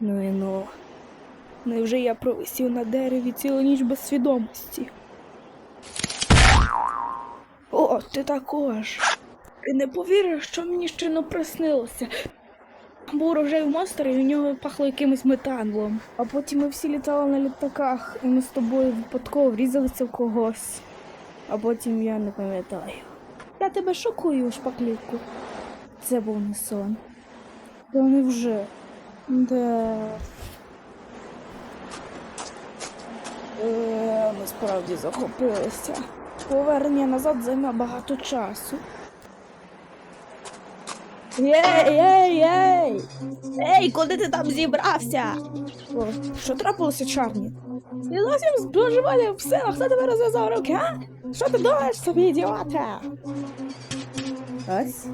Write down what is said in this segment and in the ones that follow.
Ну і ну. Невже я провисів на дереві цілу ніч без свідомості? О, ти також. Ти не повіриш, що мені не приснилося. Був рожевий монстр, і у нього пахло якимось метанлом. А потім ми всі літали на літаках, і ми з тобою випадково врізалися в когось. А потім я не пам'ятаю. Я тебе шокую, шпаклівку. Це був не сон. Та невже? Да. Е, ми справді захопилися. Повернення назад займе багато часу. Єй, єй, єй! Ей, куди ти там зібрався? О, що трапилося, Чарні? Ти зовсім збожеволів в силах, хто тебе розв'язав руки, а? Що ти думаєш собі, ідіота? Ось.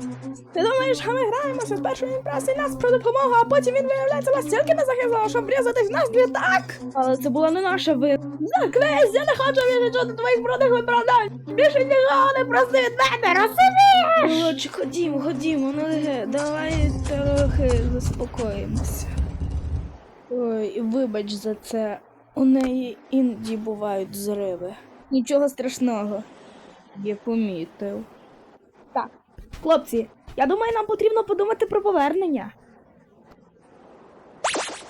Ти думаєш, що ми граємося, спершу він просить нас про допомогу, а потім він виявляється настільки незахисного, щоб врізатись в наш літак? Але це була не наша вина. Заклись, я не хочу більше чути твоїх брудних виправдань. Більше нікого не проси від мене, розумієш? Володчик, ходімо, ходімо, ге, давай трохи заспокоїмося. Ой, вибач за це. У неї іноді бувають зриви. Нічого страшного. Я помітив. Так, хлопці, я думаю, нам потрібно подумати про повернення.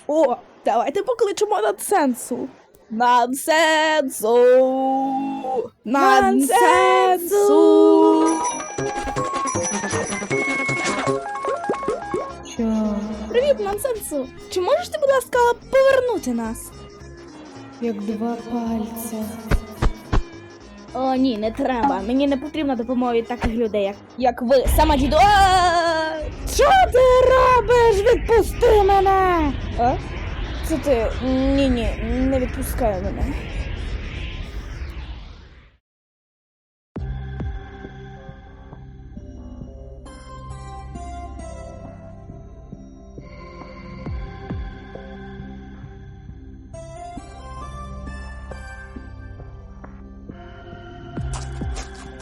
О, давайте покличемо нансенсу. Нансенсу! Нансенсу! Що? Привіт, нансенсу! Чи можеш ти, будь ласка, повернути нас? Як два пальця. О, ні, не треба. Мені не потрібна допомога від таких людей, як, як ви. Сама діду. Що ти робиш? Відпусти мене! А? Це ти. Ні, ні, не відпускай мене.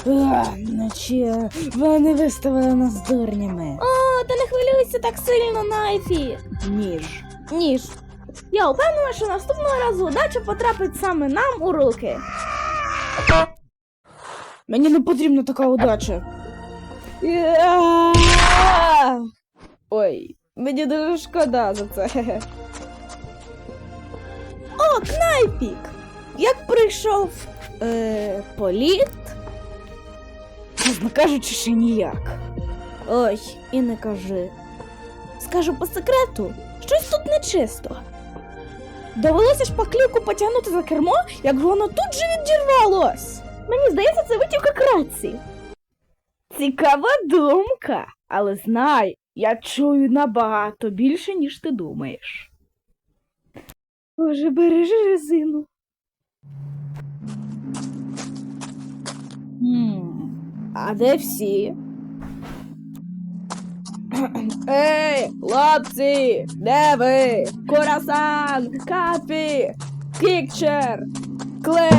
Наче вони виставили нас дурнями. О, та не хвилюйся так сильно, Найфі. Ніж. Ніж. Я впевнена, що наступного разу удача потрапить саме нам у руки. Мені не потрібна така удача. Ой, мені дуже шкода за це. О, Кнайпік! Як прийшов е, політ? Чесно кажучи, ще ніяк. Ой, і не кажи. Скажу по секрету, щось тут нечисто. Довелося ж шпаклівку потягнути за кермо, як воно тут же відірвалось. Мені здається, це витівка краці. Цікава думка, але знай, я чую набагато більше, ніж ти думаєш. Боже, бережи резину. А де всі? Ей, хлопці, де ви? Курасан, капі, кікчер, кле.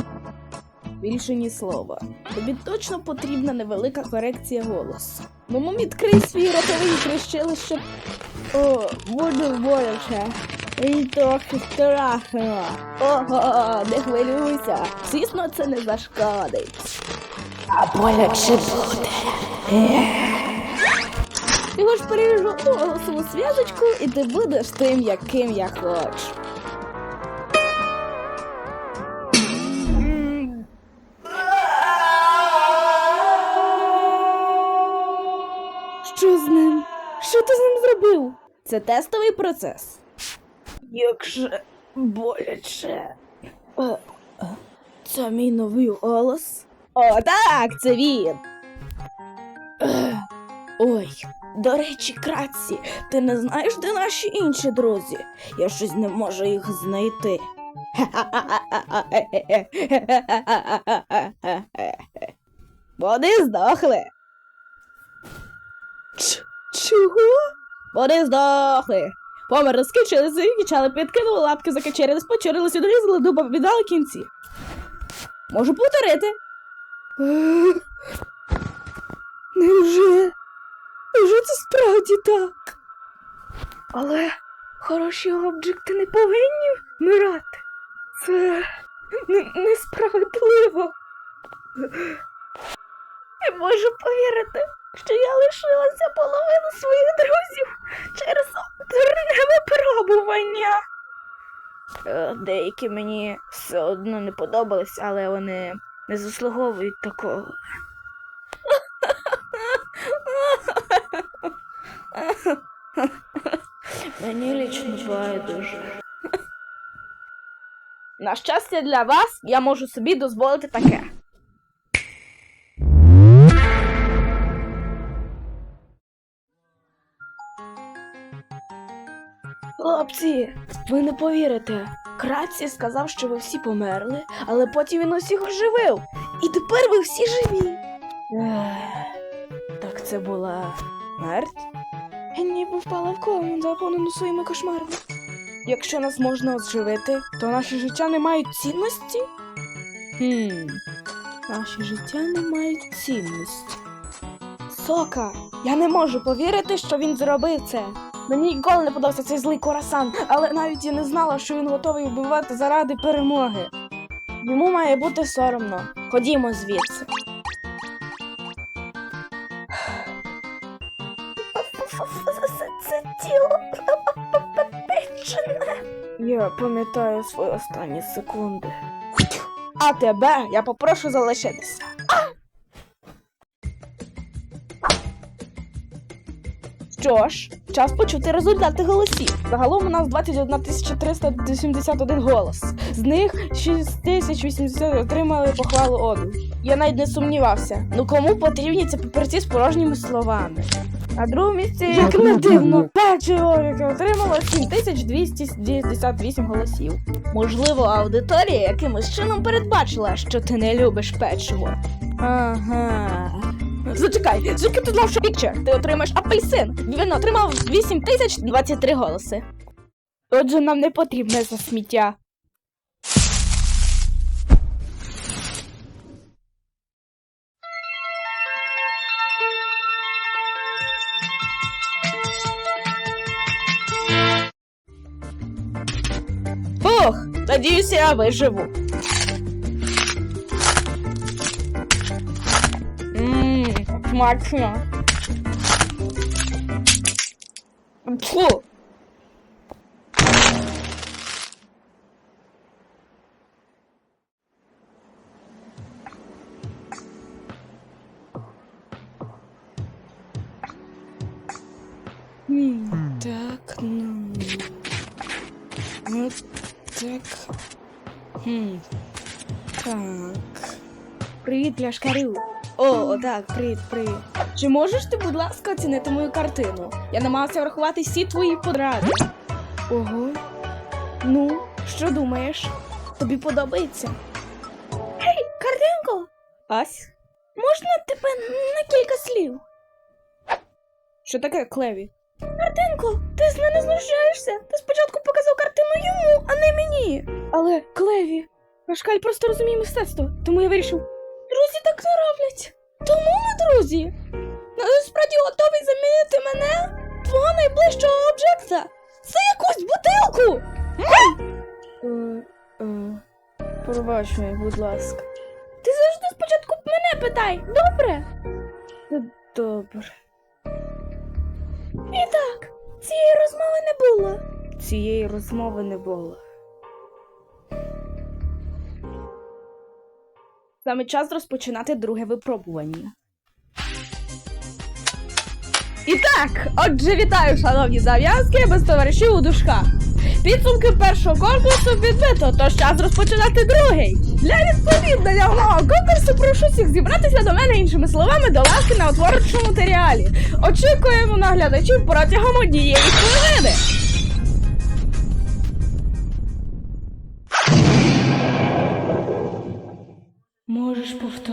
Більше ні слова. Тобі точно потрібна невелика корекція голосу. Мому відкрий свій ротовий крещилище. О, буду боляче. І трохи страшно. Ого, не хвилюйся. Звісно, це не зашкодить. А боляче буде. Ти хоч переріжу одну голосову зв'язочку, і ти будеш тим, яким я хочу. Що з ним? Що ти з ним зробив? Це тестовий процес. Як же боляче. Е, е, Це мій новий голос. О, так, це він. Ой, до речі, Кратці, ти не знаєш, де наші інші друзі? Я щось не можу їх знайти. Вони здохли. Ч- Чого? Вони здохли. Померли, скінчилися, кичали, підкинули лапки, закачерились, почерились, відрізали дуба, віддали кінці. Можу повторити. Невже? Невже це справді так? Але Хороші обджекти не повинні вмирати. Це несправедливо. Не можу повірити, що я лишилася половину своїх друзів через дурне випробування. Е, Деякі мені все одно не подобались, але вони не заслуговують такого. Мені лічно байдуже. На щастя для вас, я можу собі дозволити таке. Хлопці, ви не повірите. Краці сказав, що ви всі померли, але потім він усіх оживив. І тепер ви всі живі. Так це була смерть? Ніби впала в кому, заповнену своїми кошмарами. Якщо нас можна оживити, то наші життя не мають цінності? Хм, наші життя не мають цінності. Сока, я не можу повірити, що він зробив це. Мені ніколи не подався цей злий корасан, але навіть і не знала, що він готовий вбивати заради перемоги. Йому має бути соромно. Ходімо звідси. Це тіло печене. Я пам'ятаю свої останні секунди. А тебе я попрошу залишитися. Що ж, час почути результати голосів. Загалом у нас 21 371 голос. З них 6080 отримали похвалу оду. Я навіть не сумнівався. Ну кому потрібні ці папірці з порожніми словами? На другому місці, як не дивно, печиво, яке отримало 7268 голосів. Можливо, аудиторія якимось чином передбачила, що ти не любиш печиво. Ага. Зачекай, звідки ти знав, що Пікчер? Ти отримаєш апельсин. Він отримав 8023 голоси. Отже, нам не потрібне за сміття. Надіюся, я виживу. Смачно. Фу. Так, ну. Вот так. Хм. Так. Привіт, пляшкарю. О, так, привіт, привіт. Чи можеш ти, будь ласка, оцінити мою картину? Я намагався врахувати всі твої подради. Ого. Ну, що думаєш? Тобі подобається? Гей, картинко! Ась? Можна тебе на кілька слів? Що таке, Клеві? Картинко, ти з мене знущаєшся. Ти спочатку показав картину йому, а не мені. Але Клеві, Пашкаль просто розуміє мистецтво, тому я вирішив. Так не роблять. Тому ми друзі. Насправді готовий замінити мене, твого найближчого об'єкта. Це якусь бутилку. Пробач мене, будь ласка. Ти завжди спочатку мене питай, добре? Добре. І так, цієї розмови не було. Цієї розмови не було. Саме час розпочинати друге випробування. І так, отже, вітаю, шановні зав'язки без товаришів у дужках. Підсумки першого конкурсу підбито, тож час розпочинати другий. Для відповідання мого конкурсу прошу всіх зібратися до мене іншими словами до ласки на творчому матеріалі. Очікуємо на глядачів протягом однієї хвилини.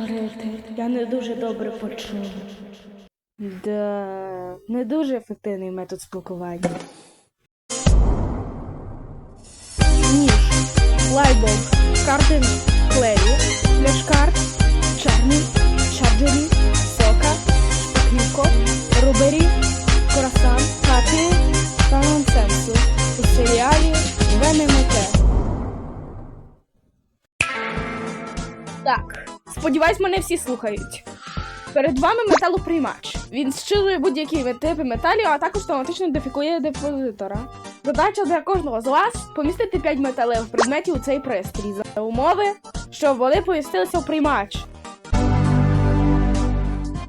повторити. Я не дуже добре почув. Да, не дуже ефективний метод спілкування. Ніж, лайбол, картин, клею, пляшкар, чарні, чарджері, сока, шпаклівко, рубері, корасан, хати та нонсенсу. У серіалі «Венемете». Так сподіваюсь, мене всі слухають. Перед вами металоприймач. Він зчитує будь-які типи металів, а також автоматично ідентифікує депозитора. Задача для кожного з вас помістити 5 металевих предметів у цей пристрій за умови, щоб вони помістилися в приймач.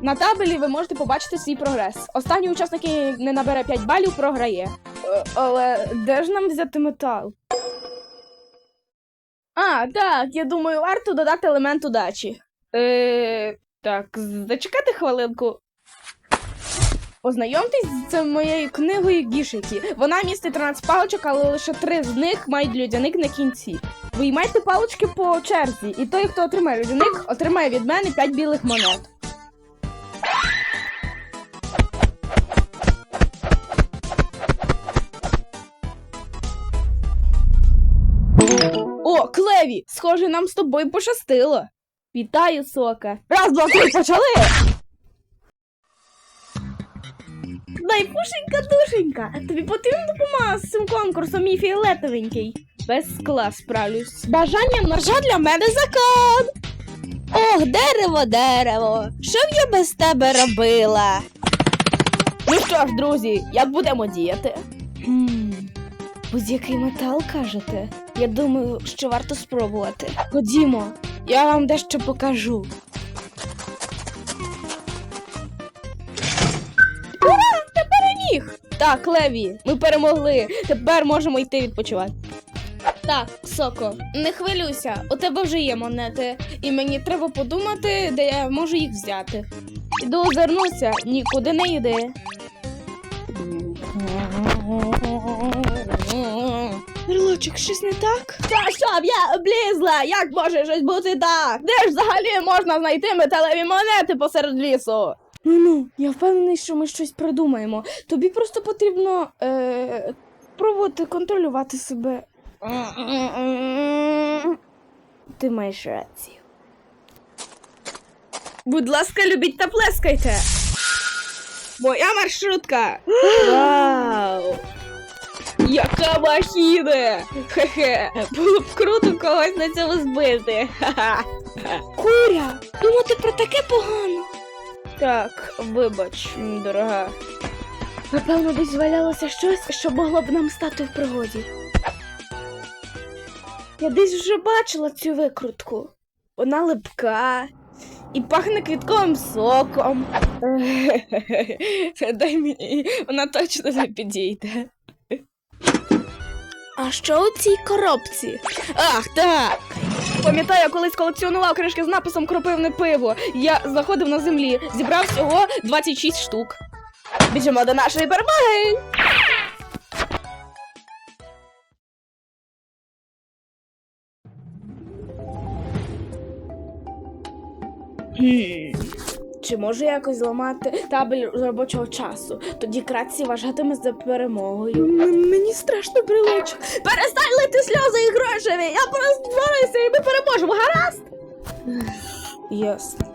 На табелі ви можете побачити свій прогрес. Останній учасник, який не набере 5 балів, програє. Е, Але де ж нам взяти метал? А, так, я думаю, варто додати елемент удачі. Е, так, зачекати хвилинку. Ознайомтесь з моєю книгою Гішики. Вона містить 13 паличок, але лише три з них мають людяник на кінці. Виймайте палички по черзі, і той, хто отримає людяник, отримає від мене 5 білих монет. О, Клеві! Схоже, нам з тобою пощастило. Вітаю, сока. Раз, два, три, почали. Найпушенька душенька, тобі потрібна допомога з цим конкурсом мій фіолетовенький. Без скла справлюсь. Бажання ножа для мене закон. Ох, дерево, дерево. Що б я без тебе робила? Ну що ж, друзі, як будемо діяти? Будь-який метал кажете? Я думаю, що варто спробувати. Ходімо, я вам дещо покажу. Ура! Ти переміг! Так, Леві, ми перемогли. Тепер можемо йти відпочивати. Так, Соко, не хвилюйся, у тебе вже є монети, і мені треба подумати, де я можу їх взяти. Іду озирнуся, нікуди не йди. Брелочок, щось не так? Та щоб я облізла, як може щось бути так? Де ж взагалі можна знайти металеві монети посеред лісу? Ну ну, я впевнений, що ми щось придумаємо. Тобі просто потрібно е, пробувати контролювати себе. Ти маєш рацію. Будь ласка, любіть та плескайте. Моя маршрутка. Вау! Яка махіна! Хе-хе, було б круто когось на цьому збити. Ха-ха. Куря, думати про таке погано. Так, вибач, дорога. Напевно, десь звалялося щось, що могло б нам стати в пригоді. Я десь вже бачила цю викрутку. Вона липка і пахне квітковим соком. Дай мені, вона точно не підійде. А що у цій коробці? Ах, так. Пам'ятаю, я колись колекціонував кришки з написом кропивне пиво. Я знаходив на землі, зібрав всього 26 штук. Біжимо до нашої перемоги. Чи можу якось зламати табель робочого часу? Тоді Краці вважатиме за перемогою. мені страшно брелочок. Перестань лити сльози і грошеві! Я просто борюся і ми переможемо, гаразд? Ясно.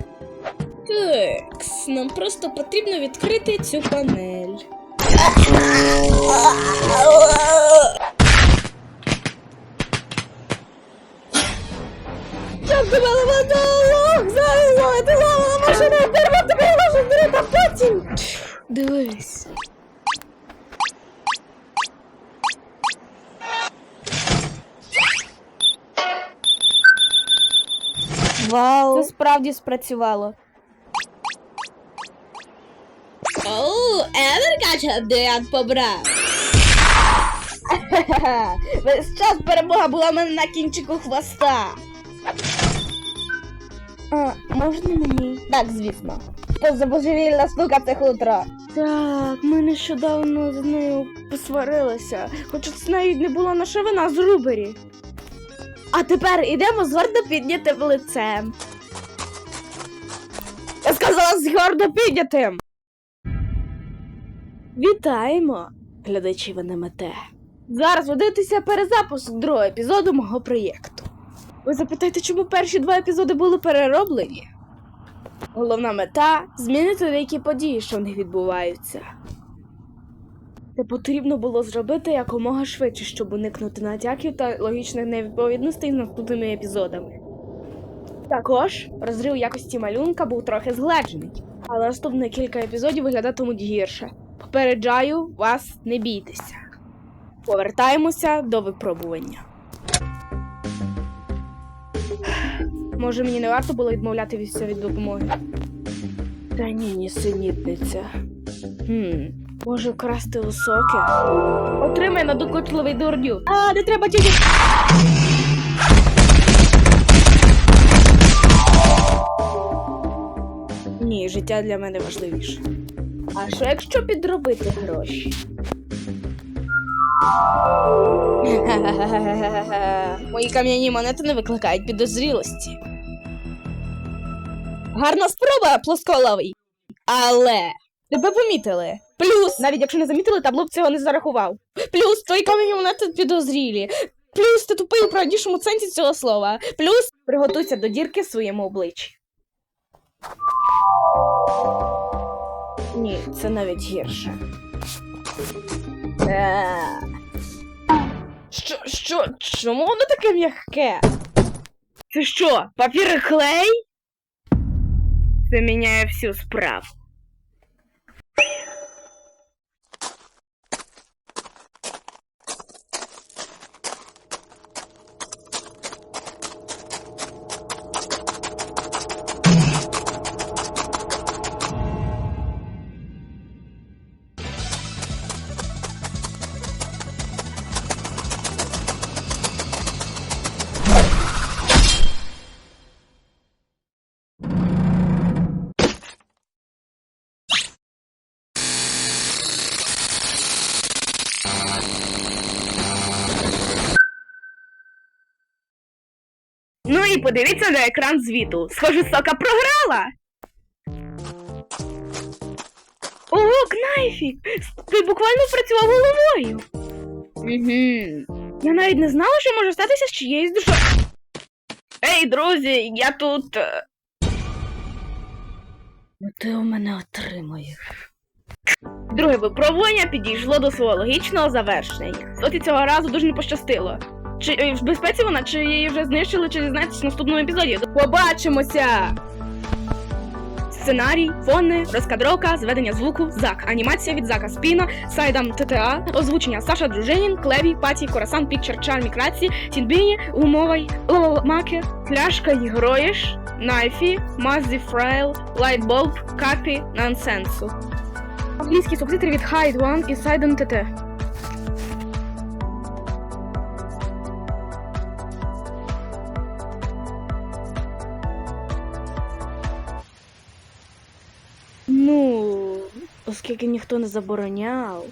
Так, нам просто потрібно відкрити цю панель. Дивись. Вау. Це справді спрацювало. Оу, Еверкача Деян побрав. Весь час перемога була в мене на кінчику хвоста. А, можна мені? Так, звісно. Що за божевільна штука це хутро? Так, ми нещодавно з нею посварилися, хоча це навіть не була наша вина з Рубері. А тепер ідемо з гордо піднятим лицем. Я сказала з гордо піднятим. Вітаємо, глядачі Венемете. Зараз ви дивитеся перезапуск другого епізоду мого проєкту. Ви запитаєте, чому перші два епізоди були перероблені? Головна мета змінити деякі події, що в них відбуваються. Це потрібно було зробити якомога швидше, щоб уникнути натяків та логічних невідповідностей з наступними епізодами. Також розрив якості малюнка був трохи згледжений, але наступні кілька епізодів виглядатимуть гірше. Попереджаю вас, не бійтеся. Повертаємося до випробування. Може, мені не варто було відмовлятися від допомоги? Та ні, нісенітниця. Хм, може вкрасти високе? Отримай надокучливий дурню. А, не треба тільки. Ні, життя для мене важливіше. А що якщо підробити гроші? Мої кам'яні монети не викликають підозрілості. Гарна спроба, плосколовий. Але тебе помітили. Плюс, навіть якщо не замітили, табло б цього не зарахував. Плюс твої кам'яні монети підозрілі. Плюс ти тупий у правдішому сенсі цього слова. Плюс приготуйся до дірки в своєму обличчі. Ні, це навіть гірше. Е. Що, що, чому воно таке м'яке? Це що, папір і клей? Міняє всю справу. І подивіться на екран звіту. Схоже, сока програла. Ого, Кнайфік! Ти буквально працював головою. Угу. Я навіть не знала, що може статися з чиєюсь душою. Ей, друзі, я тут. е. Ну ти у мене отримаєш. Друге випробування підійшло до свого логічного завершення. Соті цього разу дуже не пощастило. Чи е, в безпеці вона, чи її вже знищили, чи дізнаєтесь в наступному епізоді. Побачимося! Сценарій, фони, розкадровка, зведення звуку, зак, анімація від Зака Спіна, Сайдам ТТА, озвучення Саша Дружинін, Клеві, Паті, Корасан, Пікчер, Чар, Мікраці, Тінбіні, Умовай, Маке, Пляшка Ігроєш, Найфі, Мазі Фрайл, Лайтболб, Капі, Нансенсу. Англійські субтитри від One і Сайдам ТТ. Оскільки ніхто не забороняв.